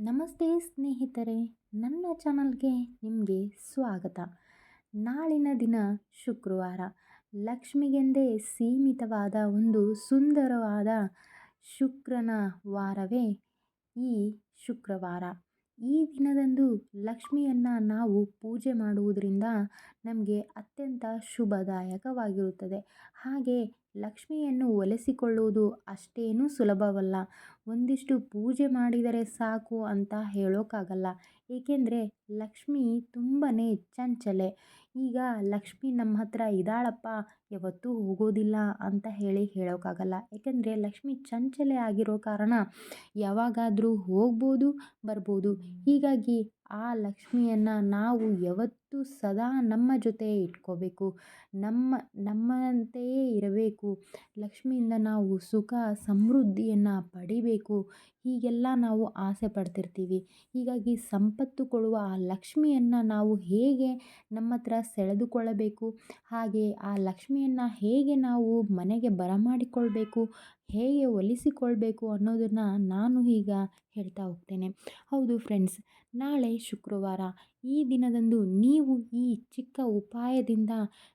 ನಮಸ್ತೆ ಸ್ನೇಹಿತರೆ, ನನ್ನ ಚಾನಲ್ಗೆ ನಿಮಗೆ ಸ್ವಾಗತ. ನಾಳಿನ ದಿನ ಶುಕ್ರವಾರ. ಲಕ್ಷ್ಮಿಗೆಂದೇ ಸೀಮಿತವಾದ ಒಂದು ಸುಂದರವಾದ ಶುಕ್ರನ ವಾರವೇ ಈ ಶುಕ್ರವಾರ. ಈ ದಿನದಂದು ಲಕ್ಷ್ಮಿಯನ್ನು ನಾವು ಪೂಜೆ ಮಾಡುವುದರಿಂದ ನಮಗೆ ಅತ್ಯಂತ ಶುಭದಾಯಕವಾಗಿರುತ್ತದೆ. ಹಾಗೆ ಲಕ್ಷ್ಮಿಯನ್ನು ಒಲಿಸಿಕೊಳ್ಳುವುದು ಅಷ್ಟೇನೂ ಸುಲಭವಲ್ಲ. ಒಂದಿಷ್ಟು ಪೂಜೆ ಮಾಡಿದರೆ ಸಾಕು ಅಂತ ಹೇಳೋಕ್ಕಾಗಲ್ಲ ಏಕೆಂದರೆ ಲಕ್ಷ್ಮಿ ತುಂಬಾ ಚಂಚಲೆ ಈಗ ಲಕ್ಷ್ಮಿ ನಮ್ಮ ಹತ್ರ ಇದ್ದಾಳಪ್ಪ ಯಾವತ್ತೂ ಹೋಗೋದಿಲ್ಲ ಅಂತ ಹೇಳಿ ಹೇಳೋಕ್ಕಾಗಲ್ಲ ಏಕೆಂದರೆ ಲಕ್ಷ್ಮಿ ಚಂಚಲೆ ಆಗಿರೋ ಕಾರಣ ಯಾವಾಗಾದರೂ ಹೋಗ್ಬೋದು ಬರ್ಬೋದು. ಹೀಗಾಗಿ ಆ ಲಕ್ಷ್ಮಿಯನ್ನು ನಾವು ಯಾವತ್ತೂ ಸದಾ ನಮ್ಮ ಜೊತೆ ಇಟ್ಕೋಬೇಕು. ನಮ್ಮ, ನಮ್ಮಂತೆಯೇ ಇರಬೇಕು. ಲಕ್ಷ್ಮಿಯಿಂದ ನಾವು ಸುಖ, ಸಮೃದ್ಧಿಯನ್ನು ಪಡಿಬೇಕು. ಹೀಗೆಲ್ಲ ನಾವು ಆಸೆ ಪಡ್ತಿರ್ತೀವಿ. ಹೀಗಾಗಿ ಸಂಪತ್ತು ಕೊಡುವ ಆ ಲಕ್ಷ್ಮಿಯನ್ನು ನಾವು ಹೇಗೆ ನಮ್ಮ ಹತ್ರ ಸೆಳೆದುಕೊಳ್ಳಬೇಕು? ಹಾಗೆ ಆ ಲಕ್ಷ್ಮಿಯನ್ನು ಹೇಗೆ ನಾವು ಮನೆಗೆ ಬರಮಾಡಿಕೊಳ್ಬೇಕು? ಹೇಗೆ ಒಲಿಸಿಕೊಳ್ಬೇಕು ಅನ್ನೋದನ್ನು ನಾನು ಈಗ ಹೇಳ್ತಾ ಹೋಗ್ತೇನೆ. ಹೌದು ಫ್ರೆಂಡ್ಸ್ ನಾಳೆ ಶುಕ್ರವಾರ ಈ ದಿನದಂದು ನೀವು ಈ ಚಿಕ್ಕ ಉಪಾಯದಿಂದ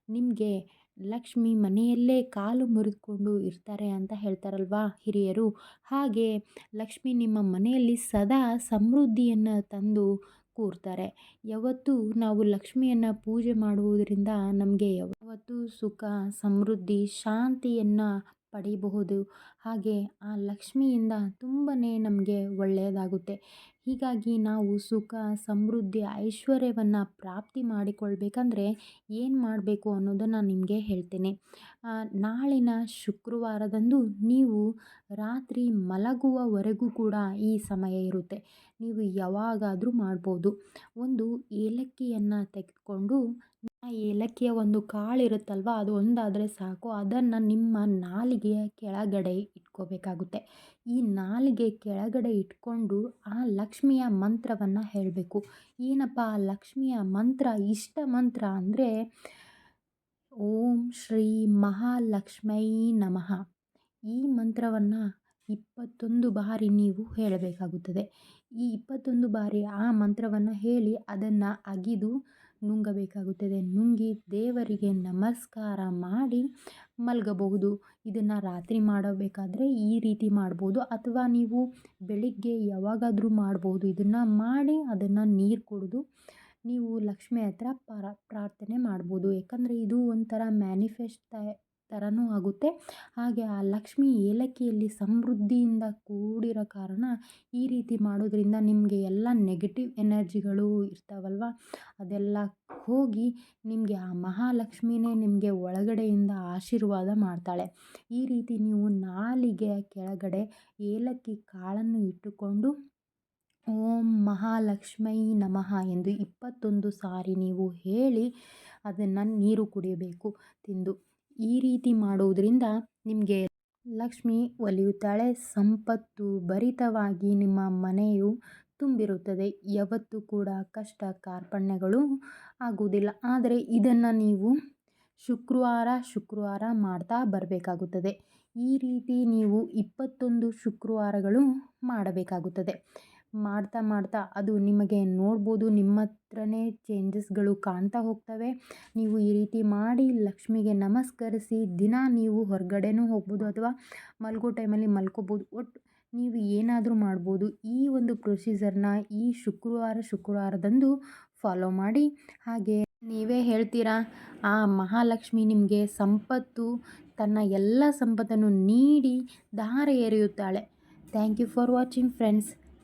ನಿಮಗೆ ಲಕ್ಷ್ಮಿ ಮನೆಯಲ್ಲೇ ಕಾಲು ಮುರಿದುಕೊಂಡು ಇರ್ತಾರೆ ಅಂತ ಹೇಳ್ತಾರಲ್ವಾ ಹಿರಿಯರು? ಹಾಗೆ ಲಕ್ಷ್ಮಿ ನಿಮ್ಮ ಮನೆಯಲ್ಲಿ ಸದಾ ಸಮೃದ್ಧಿಯನ್ನು ತಂದು ಕೂರ್ತಾರೆ. ಯಾವತ್ತು ನಾವು ಲಕ್ಷ್ಮಿಯನ್ನು ಪೂಜೆ ಮಾಡುವುದರಿಂದ ನಮಗೆ ಯಾವತ್ತು ಸುಖ, ಸಮೃದ್ಧಿ, ಶಾಂತಿಯನ್ನು ಪಡೀಬಹುದು. ಹಾಗೆ ಆ ಲಕ್ಷ್ಮಿಯಿಂದ ತುಂಬಾ ನಮಗೆ ಒಳ್ಳೆಯದಾಗುತ್ತೆ. ಹೀಗಾಗಿ ನಾವು ಸುಖ, ಸಮೃದ್ಧಿ, ಐಶ್ವರ್ಯವನ್ನು ಪ್ರಾಪ್ತಿ ಮಾಡಿಕೊಳ್ಬೇಕಂದ್ರೆ ಏನು ಮಾಡಬೇಕು ಅನ್ನೋದನ್ನು ನಿಮಗೆ ಹೇಳ್ತೇನೆ. ನಾಳಿನ ಶುಕ್ರವಾರದಂದು ನೀವು ರಾತ್ರಿ ಮಲಗುವವರೆಗೂ ಕೂಡ ಈ ಸಮಯ ಇರುತ್ತೆ. ನೀವು ಯಾವಾಗಾದರೂ ಮಾಡ್ಬೋದು. ಒಂದು ಏಲಕ್ಕಿಯನ್ನು ತೆಗೆದುಕೊಂಡು, ಆ ಏಲಕ್ಕಿಯ ಒಂದು ಕಾಳು ಇರುತ್ತಲ್ವ ಅದು ಒಂದಾದರೆ ಸಾಕು. ಅದನ್ನು ನಿಮ್ಮ ನಾಲಿಗೆಯ ಕೆಳಗಡೆ ಇಟ್ಕೋಬೇಕಾಗುತ್ತೆ ಈ ನಾಲಿಗೆ ಕೆಳಗಡೆ ಇಟ್ಕೊಂಡು ಆ ಲಕ್ಷ್ಮಿಯ ಮಂತ್ರವನ್ನು ಹೇಳಬೇಕು. ಏನಪ್ಪ? ಆ ಲಕ್ಷ್ಮಿಯ ಮಂತ್ರ ಇಷ್ಟ ಮಂತ್ರ ಅಂದರೆ, ಓಂ ಶ್ರೀ ಮಹಾಲಕ್ಷ್ಮೈ ನಮಃ. ಈ ಮಂತ್ರವನ್ನು ಇಪ್ಪತ್ತೊಂದು ಬಾರಿ ನೀವು ಹೇಳಬೇಕಾಗುತ್ತದೆ. ಈ ಇಪ್ಪತ್ತೊಂದು ಬಾರಿ ಆ ಮಂತ್ರವನ್ನು ಹೇಳಿ ಅದನ್ನು ಅಗಿದು ನುಂಗಬೇಕಾಗುತ್ತದೆ. ನುಂಗಿ ದೇವರಿಗೆ ನಮಸ್ಕಾರ ಮಾಡಿ ಮಲಗಬಹುದು. ಇದನ್ನು ರಾತ್ರಿ ಮಾಡಬೇಕಾದ್ರೆ ಈ ರೀತಿ ಮಾಡ್ಬೋದು. ಅಥವಾ ನೀವು ಬೆಳಿಗ್ಗೆ ಯಾವಾಗಾದರೂ ಮಾಡ್ಬೋದು. ಇದನ್ನು ಮಾಡಿ ಅದನ್ನು ನೀರು ಕುಡಿದು ನೀವು ಲಕ್ಷ್ಮಿ ಹತ್ರ ಪರ ಪ್ರಾರ್ಥನೆ ಮಾಡ್ಬೋದು. ಯಾಕಂದರೆ ಇದು ಒಂಥರ ಮ್ಯಾನಿಫೆಸ್ಟ್ ಥರನೂ ಆಗುತ್ತೆ. ಹಾಗೆ ಆ ಲಕ್ಷ್ಮಿ ಏಲಕ್ಕಿಯಲ್ಲಿ ಸಮೃದ್ಧಿಯಿಂದ ಕೂಡಿರೋ ಕಾರಣ ಈ ರೀತಿ ಮಾಡೋದ್ರಿಂದ ನಿಮಗೆ ಎಲ್ಲ ನೆಗೆಟಿವ್ ಎನರ್ಜಿಗಳು ಇರ್ತಾವಲ್ವ? ಅದೆಲ್ಲ ಹೋಗಿ ನಿಮಗೆ ಆ ಮಹಾಲಕ್ಷ್ಮಿನೇ ನಿಮಗೆ ಒಳಗಡೆಯಿಂದ ಆಶೀರ್ವಾದ ಮಾಡ್ತಾಳೆ. ಈ ರೀತಿ ನೀವು ನಾಲಿಗೆಯ ಕೆಳಗಡೆ ಏಲಕ್ಕಿ ಕಾಳನ್ನು ಇಟ್ಟುಕೊಂಡು ಓಂ ಮಹಾಲಕ್ಷ್ಮೈ ನಮಃ ಎಂದು ಇಪ್ಪತ್ತೊಂದು ಸಾರಿ ನೀವು ಹೇಳಿ ಅದನ್ನು ನೀರು ಕುಡಿಯಬೇಕು, ತಿಂದು. ಈ ರೀತಿ ಮಾಡುವುದರಿಂದ ನಿಮಗೆ ಲಕ್ಷ್ಮಿ ಒಲಿಯುತ್ತಾಳೆ. ಸಂಪತ್ತು ಭರಿತವಾಗಿ ನಿಮ್ಮ ಮನೆಯು ತುಂಬಿರುತ್ತದೆ. ಯಾವತ್ತೂ ಕೂಡ ಕಷ್ಟ ಕಾರ್ಪಣ್ಯಗಳು ಆಗುವುದಿಲ್ಲ. ಆದರೆ ಇದನ್ನು ನೀವು ಶುಕ್ರವಾರ ಶುಕ್ರವಾರ ಮಾಡ್ತಾ ಬರಬೇಕಾಗುತ್ತದೆ. ಈ ರೀತಿ ನೀವು ಇಪ್ಪತ್ತೊಂದು ಶುಕ್ರವಾರಗಳು ಮಾಡಬೇಕಾಗುತ್ತದೆ. ಮಾಡ್ತಾ ಮಾಡ್ತಾ ಅದು ನಿಮಗೆ ನೋಡ್ಬೋದು ನಿಮ್ಮ ಹತ್ರನೇ ಚೇಂಜಸ್ಗಳು ಕಾಣ್ತಾ ಹೋಗ್ತವೆ. ನೀವು ಈ ರೀತಿ ಮಾಡಿ ಲಕ್ಷ್ಮಿಗೆ ನಮಸ್ಕರಿಸಿ, ದಿನ ನೀವು ಹೊರಗಡೆನೂ ಹೋಗ್ಬೋದು ಅಥವಾ ಮಲ್ಗೋ ಟೈಮಲ್ಲಿ ಮಲ್ಕೋಬೋದು. ಒಟ್ಟು ನೀವು ಏನಾದರೂ ಮಾಡ್ಬೋದು. ಈ ಒಂದು ಪ್ರೊಸೀಜರ್ನ ಈ ಶುಕ್ರವಾರ ಶುಕ್ರವಾರದಂದು ಫಾಲೋ ಮಾಡಿ. ಹಾಗೆ ನೀವೇ ಹೇಳ್ತೀರಾ, ಆ ಮಹಾಲಕ್ಷ್ಮಿ ನಿಮಗೆ ಸಂಪತ್ತು, ತನ್ನ ಎಲ್ಲ ಸಂಪತ್ತನ್ನು ನೀಡಿ ಧಾರೆ ಎರೆಯುತ್ತಾಳೆ. Thank you for watching friends